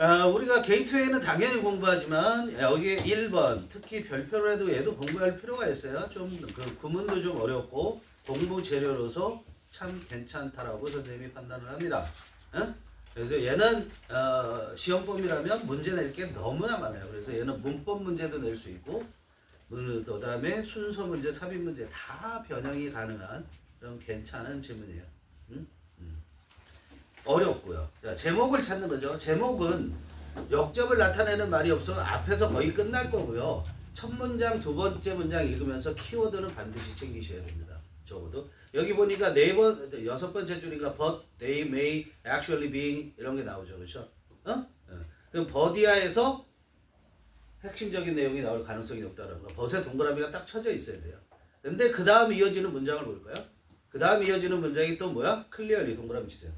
아, 우리가 게이트웨이는 당연히 공부하지만 여기에 1번 특히 별표로 해도 얘도 공부할 필요가 있어요. 좀 그 구문도 좀 어렵고 공부 재료로서 참 괜찮다라고 선생님이 판단을 합니다. 응? 그래서 얘는 어, 시험범이라면 문제 낼 게 너무나 많아요. 그래서 얘는 문법 문제도 낼 수 있고 그 다음에 순서 문제, 삽입 문제 다 변형이 가능한 그런 괜찮은 질문이에요. 어렵고요. 자, 제목을 찾는 거죠. 제목은 역접을 나타내는 말이 없어 앞에서 거의 끝날 거고요. 첫 문장, 두 번째 문장 읽으면서 키워드는 반드시 챙기셔야 됩니다. 적어도 여기 보니까 네 번, 여섯 번째 줄인가 but, they, may, actually being 이런 게 나오죠, 그렇죠? 어? 어. 그럼 버디아에서 핵심적인 내용이 나올 가능성이 높다는 거. 벗에 동그라미가 딱 쳐져 있어야 돼요. 근데 그 다음 이어지는 문장을 볼까요? 그 다음 이어지는 문장이 또 뭐야? 클리어리 동그라미 치세요.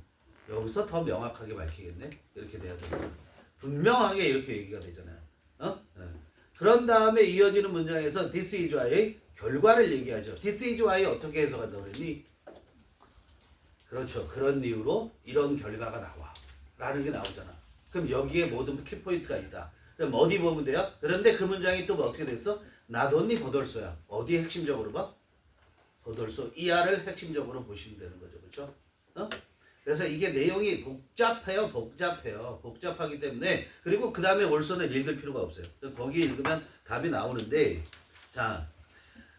여기서 더 명확하게 밝히겠네. 이렇게 돼야 돼요. 분명하게 이렇게 얘기가 되잖아요. 어? 어. 그런 다음에 이어지는 문장에서 this is why 결과를 얘기하죠. this is why 어떻게 해석한다고 그랬니? 그렇죠. 그런 이유로 이런 결과가 나와. 라는 게 나오잖아. 그럼 여기에 모든 키포인트가 있다. 그럼 어디 보면 돼요? 그런데 그 문장이 또뭐 어떻게 됐어? 나돈니 버돌소야. 어디 핵심적으로 봐? 버돌소. 이하를 핵심적으로 보시면 되는 거죠. 그렇죠? 어? 그래서 이게 내용이 복잡해요, 복잡해요, 복잡하기 때문에 그리고 그 다음에 월서는 읽을 필요가 없어요. 거기 읽으면 답이 나오는데 자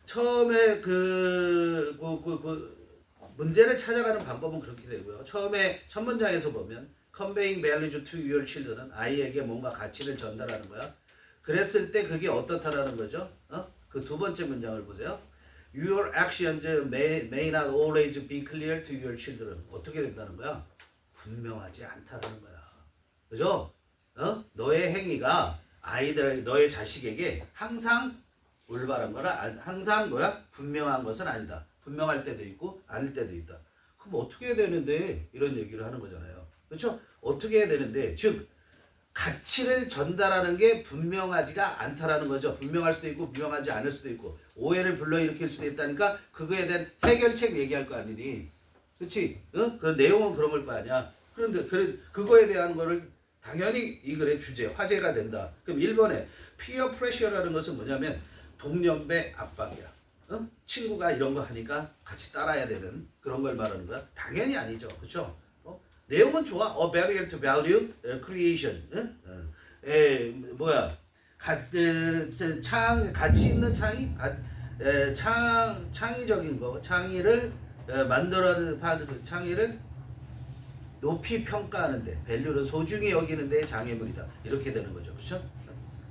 처음에 그, 그, 그, 그 문제를 찾아가는 방법은 그렇게 되고요. 처음에 첫 문장에서 보면 conveying value to your children은 아이에게 뭔가 가치를 전달하는 거야. 그랬을 때 그게 어떻다라는 거죠? 어? 그 두 번째 문장을 보세요. Your actions may, may not always be clear to your children. 어떻게 된다는 거야? 분명하지 않다라는 거야. 그죠? 어? 너의 행위가 아이들, 너의 자식에게 항상 올바른 거라, 아- 항상 뭐야? 분명한 것은 아니다. 분명할 때도 있고, 아닐 때도 있다. 그럼 어떻게 해야 되는데? 이런 얘기를 하는 거잖아요. 그렇죠? 어떻게 해야 되는데? 즉, 가치를 전달하는 게 분명하지가 않다라는 거죠. 분명할 수도 있고 분명하지 않을 수도 있고 오해를 불러일으킬 수도 있다니까 그거에 대한 해결책 얘기할 거 아니니, 그렇지? 응? 그 내용은 그런 걸 거 아니야. 그런데 그 그거에 대한 거를 당연히 이 글의 주제 화제가 된다. 그럼 1번에 피어 프레셔라는 것은 뭐냐면 동년배 압박이야. 응? 친구가 이런 거 하니까 같이 따라야 되는 그런 걸 말하는 거야? 당연히 아니죠. 그렇죠? 어? 내용은 좋아. A barrier to value uh, creation. 응? 어. 에, 뭐야? 가, 에, 저, 창, 가치 있는 창의? 가, 에, 창, 창의적인 거, 창의를 에, 만들어내는 그 창의를 높이 평가하는데, 밸류를 소중히 여기는데 장애물이다. 이렇게 되는 거죠. 그렇죠?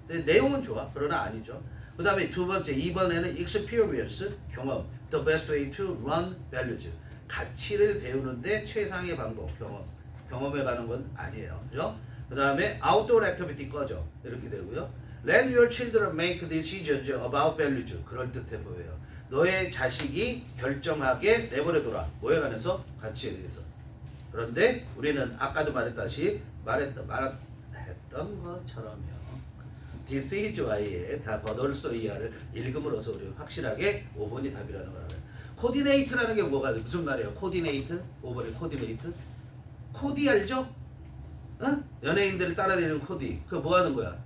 내용은 좋아. 그러나 아니죠. 그 다음에 두 번째, 이번에는 experience, 경험. The best way to run values. 가치를 배우는데 최상의 방법, 경험. 경험해 가는 건 아니에요. 그죠? 그 다음에 outdoor activity 꺼져. 이렇게 되고요. Let your children make decisions about values. 그럴 듯해 보여요. 너의 자식이 결정하게 내버려둬라. 뭐에 관해서? 가치에 대해서. 그런데 우리는 아까도 말했다시 말했던 말했던 것처럼요. This is why에 다 버덜소 이하를 읽음으로써 우리 확실하게 5번이 답이라는 걸 알아요. 코디네이트라는 게 뭐가 무슨 말이에요? 코디네이트? 5번의 코디네이트? 코디 알죠? 응? 연예인들을 따라다니는 코디. 그거 뭐 하는 거야?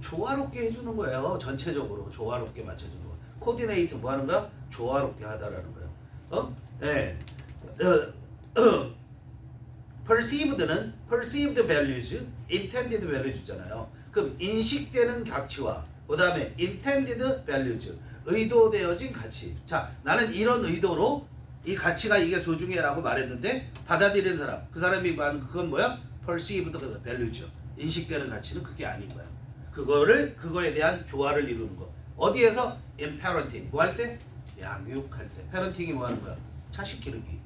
조화롭게 해주는 거예요. 전체적으로 조화롭게 맞춰주는 거. 코디네이트 뭐 하는 거야? 조화롭게 하다라는 거예요. 어? 예. 어, perceived는 perceived values, intended values잖아요. 그럼 인식되는 가치와 그 다음에 intended values, 의도되어진 가치. 자, 나는 이런 의도로 이 가치가 이게 소중해라고 말했는데 받아들이는 사람, 그 사람이 말하는 그건 뭐야? perceived values. 인식되는 가치는 그게 아닌 거야. 그거를 그거에 대한 조화를 이루는 거. 어디에서? in parenting. 뭐 할 때? 양육할 때. parenting이 뭐 하는 거야? 자식 기르기.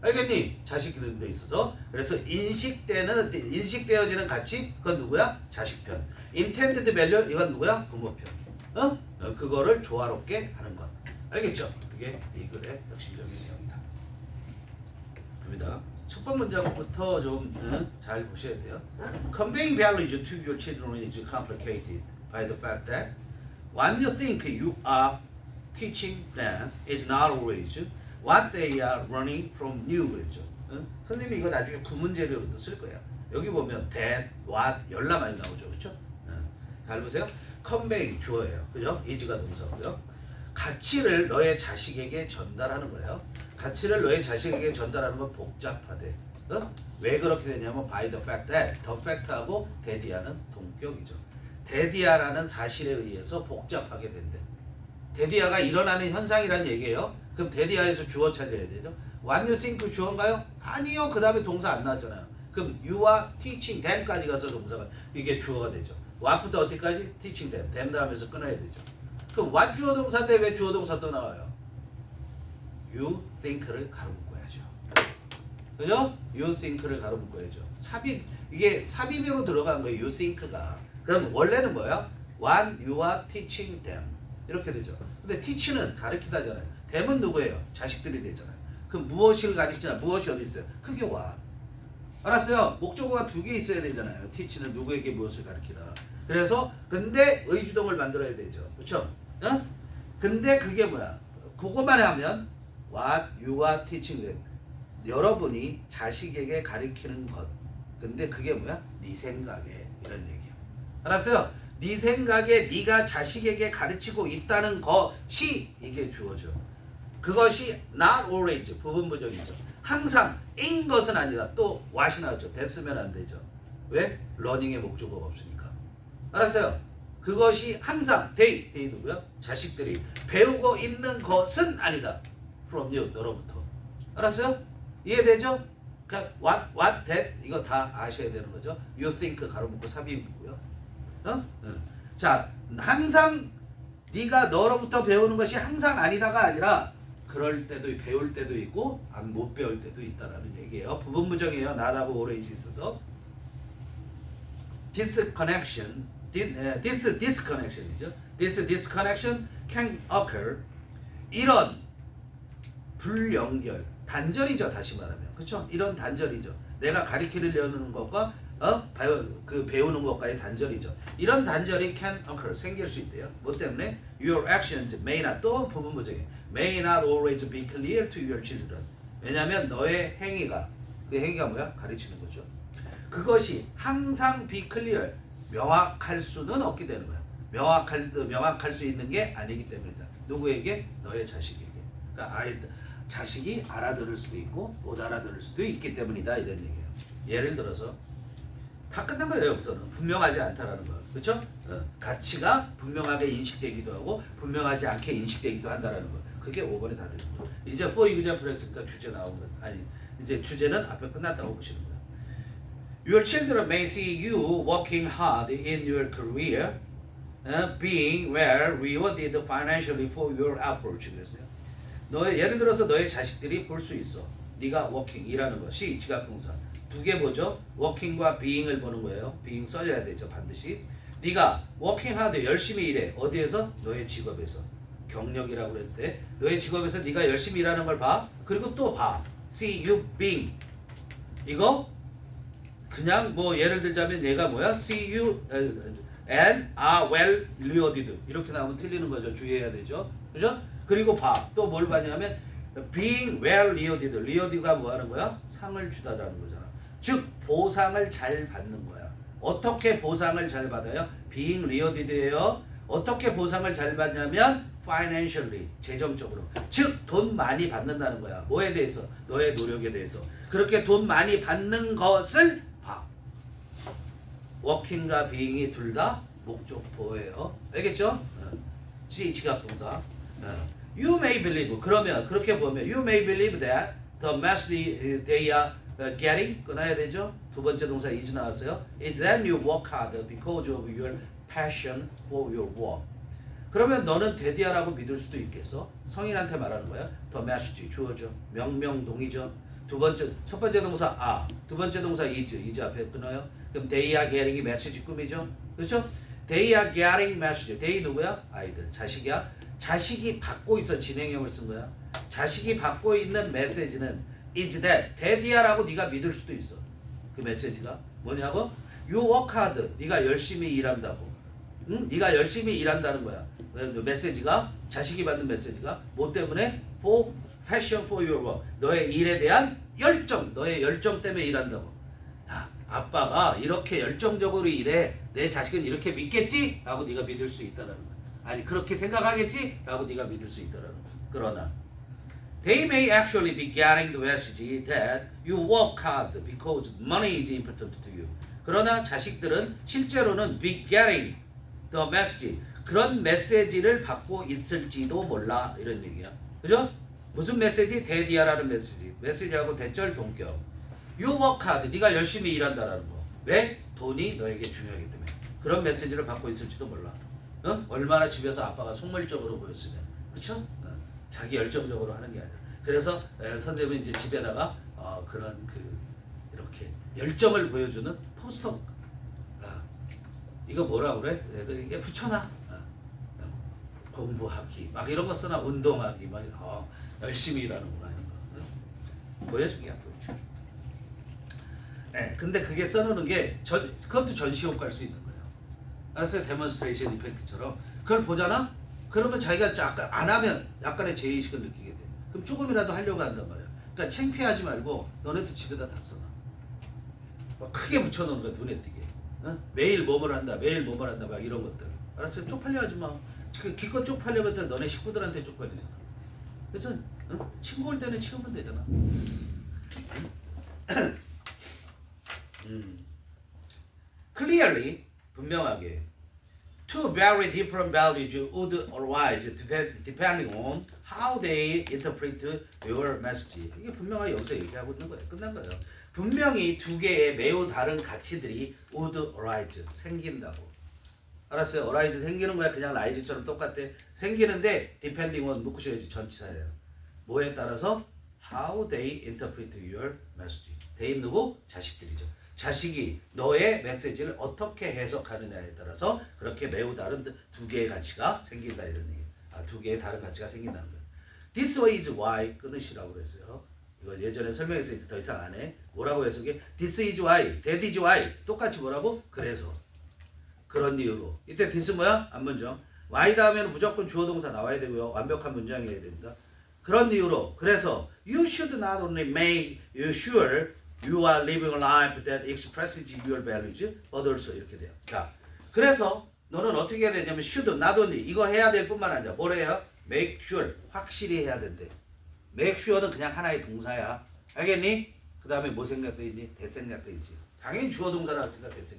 알겠니? 자식 기르는 데 있어서 그래서 인식되는 인식되어지는 가치 그건 누구야? 자식 편. intended value 이건 누구야? 부모 편. 어? 어, 그거를 조화롭게 하는 것. 알겠죠? 그게 이 글의 핵심적인 내용이다. 갑니다. 첫 번째 문장부터 좀잘 보셔야 돼요. Conveying values to your children is complicated by the fact that what you think you are teaching them is not always what they are running from you 그랬죠. 응? 선생님이 이거 나중에 구문재료로도 쓸 거예요. 여기 보면 that, what 열나 많이 나오죠. 그렇죠? 잘 보세요. Convey 주어예요. 그죠? is가 동사고요. 가치를 너의 자식에게 전달하는 거예요. 가치를 너의 자식에게 전달하는 건 복잡하대. 어? 왜 그렇게 되냐면 by the fact that the fact하고 데디아는 동격이죠. 데디아라는 사실에 의해서 복잡하게 된대. 데디아가 일어나는 현상이란 얘기예요. 그럼 데디아에서 주어 찾아야 되죠. What you think 주어인가요? 아니요. 그 다음에 동사 안 나왔잖아요. 그럼 you와 teaching them까지 가서 동사가 이게 주어가 되죠. What부터 어디까지? teaching them. them 다음에서 끊어야 되죠. 그럼 what 주어 동사인데 왜 주어 동사 또 나와요? you think를 가로 묶어야죠. 그죠? you think를 가로 묶어야죠. 삽입 이게 삽입으로 들어간 거예요. you think가. 그럼 원래는 뭐야? one you와 teaching them 이렇게 되죠. 근데 teach는 가르치다잖아요. them은 누구예요? 자식들이 되잖아요. 그럼 무엇을 가르치나? 무엇이 어디 있어요? 그게 what. 알았어요? 목적어가 두 개 있어야 되잖아요. teach는 누구에게 무엇을 가르치다. 그래서 근데 의주동을 만들어야 되죠. 그렇죠? 어? 근데 그게 뭐야? 그것만 하면 what you와 teaching them. 여러분이 자식에게 가르치는 것. 근데 그게 뭐야? 네 생각에 이런 얘기야. 알았어요? 네 생각에 네가 자식에게 가르치고 있다는 것이 이게 주어져. 그것이 not always 부분 부정이죠. 항상 in 것은 아니다. 또 what이 나왔죠. 됐으면 안 되죠. 왜? 러닝의 목적어가 없으니까. 알았어요? 그것이 항상 they, they 누구야? 자식들이 배우고 있는 것은 아니다. from you, 너로부터. 알았어요? 이해되죠? 그러니까 what, what, that 이거 다 아셔야 되는 거죠. you think 가로 묶고 삽입이고요. 어? 응. 자, 항상 네가 너로부터 배우는 것이 항상 아니다가 아니라 그럴 때도 배울 때도 있고 안못 배울 때도 있다라는 얘기예요. 부분 부정이에요. 나다고 오래지 있어서 disconnection, this disconnection이죠. This disconnection can occur. 이런 불연결, 단절이죠. 다시 말하면 그렇죠? 이런 단절이죠. 내가 가리키려는 것과 어? 그 배우는 것과의 단절이죠. 이런 단절이 can occur 생길 수 있대요. 뭐 때문에 your actions may not 또 부분 부정이 may not always be clear to your children. 왜냐하면 너의 행위가 그 행위가 뭐야? 가르치는 거죠. 그것이 항상 be clear 명확할 수는 없게 되는 거야. 명확할 명확할 수 있는 게 아니기 때문이다. 누구에게? 너의 자식에게. 그러니까 아이들 자식이 알아들을 수도 있고 못 알아들을 수도 있기 때문이다 이런 얘기예요. 예를 들어서 다 끝난 거예요 여기서는 분명하지 않다라는 거 그렇죠? 어, 가치가 분명하게 인식되기도 하고 분명하지 않게 인식되기도 한다라는 거 그게 5번에 다거 이제 for example 했으니까 주제 나온 거 아니 이제 주제는 앞에 끝났다고 보시는 거예요 Your children may see you working hard in your career, uh, being well rewarded financially for your approach. 그랬어요. 너의 예를 들어서 너의 자식들이 볼 수 있어. 네가 working 일하는 것이 지각동사. 두 개 보죠. working과 being을 보는 거예요. being 써줘야 되죠 반드시. 네가 working hard 열심히 일해. 어디에서? 너의 직업에서. 경력이라고 그랬을 때 너의 직업에서 네가 열심히 일하는 걸 봐. 그리고 또 봐. See you being. 이거 그냥 뭐 예를 들자면 얘가 뭐야? See you uh, and are well rewarded 이렇게 나오면 틀리는 거죠. 주의해야 되죠. 그죠? 그리고 봐. 또 뭘 봤냐면 being well rewarded. rewarded가 뭐 하는 거야? 상을 주다라는 거잖아. 즉 보상을 잘 받는 거야. 어떻게 보상을 잘 받아요? being rewarded예요. 어떻게 보상을 잘 받냐면 financially 재정적으로 즉 돈 많이 받는다는 거야. 뭐에 대해서? 너의 노력에 대해서. 그렇게 돈 많이 받는 것을 봐. 워킹과 비잉이 둘 다 목적보예요. 알겠죠? 어. C 지각 동사. 어. You may believe. 그러면 그렇게 보면 you may believe that the message they are uh, getting 끊어야 되죠. 두 번째 동사 is 나왔어요. It then you work hard because of your passion for your work. 그러면 너는 데디아라고 믿을 수도 있겠어? 성인한테 말하는 거야. 더 메시지 주어죠. 명명동이죠. 두 번째 첫 번째 동사 아, 두 번째 동사 is is 앞에 끊어요. 그럼 they are getting이 메시지 꿈이죠. 그렇죠? They are getting message. They 누구야? 아이들, 자식이야. 자식이 받고 있어 진행형을 쓴 거야. 자식이 받고 있는 메시지는 is that 데디아라고 네가 믿을 수도 있어. 그 메시지가 뭐냐고? You work hard. 네가 열심히 일한다고. 응? 네가 열심히 일한다는 거야. 그 메시지가 자식이 받는 메시지가 뭐 때문에? For for your work. 너의 일에 대한 열정, 너의 열정 때문에 일한다고. 야, 아빠가 이렇게 열정적으로 일해 내 자식은 이렇게 믿겠지? 라고 네가 믿을 수 있다라는 거야. 아니 그렇게 생각하겠지? 라고 네가 믿을 수 있다라는 거야. 그러나 They may actually be getting the message that you work hard because money is important to you. 그러나 자식들은 실제로는 be getting the message 그런 메시지를 받고 있을지도 몰라 이런 얘기야. 그죠? 무슨 메시지? 대디아라는 메시지. 메시지하고 대절 동격. You work hard. 네가 열심히 일한다라는 거. 왜? 돈이 너에게 중요하기 때문에. 그런 메시지를 받고 있을지도 몰라. 어? 얼마나 집에서 아빠가 속물적으로 보였으면. 그렇죠? 어. 자기 열정적으로 하는 게 아니라. 그래서 에, 선생님은 이제 집에다가 어, 그런 그 이렇게 열정을 보여주는 포스터. 어. 이거 뭐라 그래? 이게 붙여놔. 공부하기 막 이런 거 쓰나 운동하기 막 어, 열심히 일하는구나 이런 거 응? 보여주기야 보여주. 네, 근데 그게 써놓는 게 전, 그것도 전시 효과일 수 있는 거예요. 알았어요? 데몬스트레이션 이펙트처럼 그걸 보잖아. 그러면 자기가 약간 안 하면 약간의 죄의식을 느끼게 돼. 그럼 조금이라도 하려고 한단 말이야. 그러니까 창피하지 말고 너네도 집에다 다 써놔. 막 크게 붙여놓은 거야 눈에 띄게. 어? 매일 뭐뭘 한다, 매일 뭐뭘 한다, 막 이런 것들. 알았어요? 쪽팔려 하지 마. 그 기껏 쪽팔려면 또 너네 식구들한테 쪽팔리잖아. 그래서 어? 친구 올 때는 치우면 되잖아. 음. Clearly, 분명하게, two very different values would arise depend- depending on how they interpret your message. 이게 분명하게 여기서 얘기하고 있는 거예요. 끝난 거예요. 분명히 두 개의 매우 다른 가치들이 would arise 생긴다고. 알았어요? arise 생기는 거야. 그냥 rise처럼 똑같대. 생기는데 depending on 묶으셔야지 전치사예요. 뭐에 따라서 how they interpret your message. they 누구? 자식들이죠. 자식이 너의 메시지를 어떻게 해석하느냐에 따라서 그렇게 매우 다른 두 개의 가치가 생긴다 이런 얘기. 아, 두 개의 다른 가치가 생긴다는 거예요. This way is why 끊으시라고 그랬어요. 이거 예전에 설명했을 때 더 이상 안 해. 뭐라고 해석해? This is why, that is why. 똑같이 뭐라고? 그래서. 그런 이유로. 이때 this 뭐야? 앞문장. why 다음에는 무조건 주어 동사 나와야 되고요. 완벽한 문장이어야 됩니다. 그런 이유로. 그래서 you should not only make you sure you are living a life that expresses your values, but also 이렇게 돼요. 자, 그래서 너는 어떻게 해야 되냐면 should not only 이거 해야 될 뿐만 아니라 뭘 해요? make sure 확실히 해야 된대. make sure는 그냥 하나의 동사야. 알겠니? 그 다음에 뭐 생략돼 있니? 대생략돼 있지. 당연히 주어 동사라 대생략돼 있지.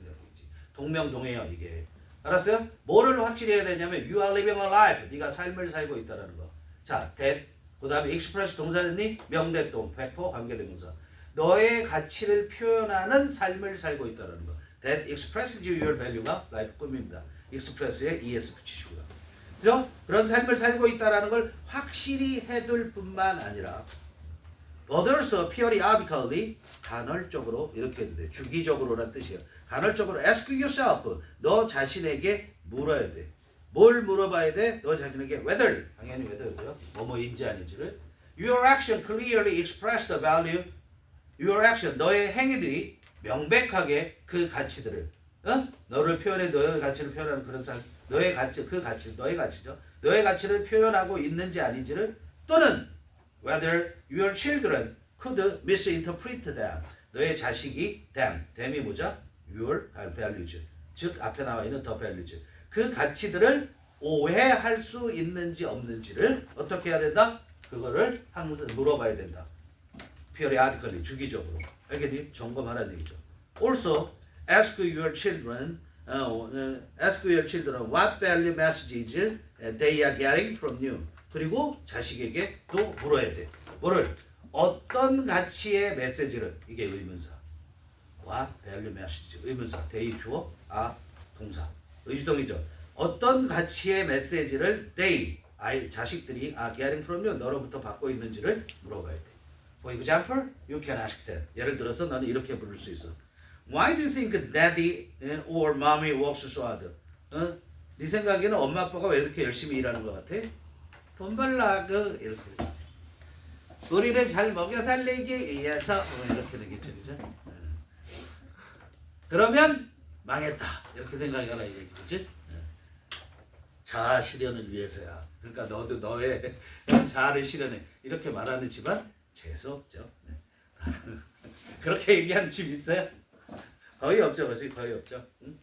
동명동해요 이게. 알았어요? 뭐를 확실히 해야 되냐면 you are living a life. 네가 삶을 살고 있다라는 거. 자, that. 그 다음에 express 동사였니? 명대동, 백포, 관계대명사. 너의 가치를 표현하는 삶을 살고 있다는 거. That expresses your value가 라이프 꿈입니다. express에 es 붙이시고요. 그죠? 그런 삶을 살고 있다는 걸 확실히 해둘 뿐만 아니라 but also periodically 간헐적으로 이렇게 해도 돼. 주기적으로란 뜻이에요. 간헐적으로 ask yourself 너 자신에게 물어야 돼. 뭘 물어봐야 돼? 너 자신에게 whether 당연히 whether고요. 뭐뭐인지 아닌지를 your action clearly express the value your action 너의 행위들이 명백하게 그 가치들을 어? 너를 표현해 너의 가치를 표현하는 그런 삶 너의 가치 그 가치 너의 가치죠 너의 가치를 표현하고 있는지 아닌지를 또는 whether your children could misinterpret them 너의 자식이 them them이 뭐죠 your values 즉 앞에 나와 있는 the values 그 가치들을 오해할 수 있는지 없는지를 어떻게 해야 된다 그거를 항상 물어봐야 된다 periodically 주기적으로 알겠니? 점검하라는 얘기죠. Also, ask your children, uh, uh, ask your children what value messages they are getting from you. 그리고 자식에게 또 물어야 돼. 뭐를? 어떤 가치의 메시지를 이게 의문사. what value message 의문사 they 주어 아 동사 의주동이죠. 어떤 가치의 메시지를 they 아이 자식들이 are getting from you 너로부터 받고 있는지를 물어봐야 돼. For example, you can ask that. 예를 들어서 너는 이렇게 부를 수 있어. Why do you think daddy or mommy works so hard? 어? 네 생각에는 엄마 아빠가 왜 이렇게 열심히 일하는 것 같아? 돈 벌라 그 이렇게. 우리를 잘 먹여 살리기 위해서 어, 이렇게 되겠죠, 그죠? 어. 그러면 망했다 이렇게 생각하라 이거지, 그지? 자아 실현을 위해서야. 그러니까 너도 너의 자아를 실현해 이렇게 말하는 집안 재수 없죠. 네. 그렇게 얘기하는 집 있어요? 거의 없죠, 거의 없죠. 응?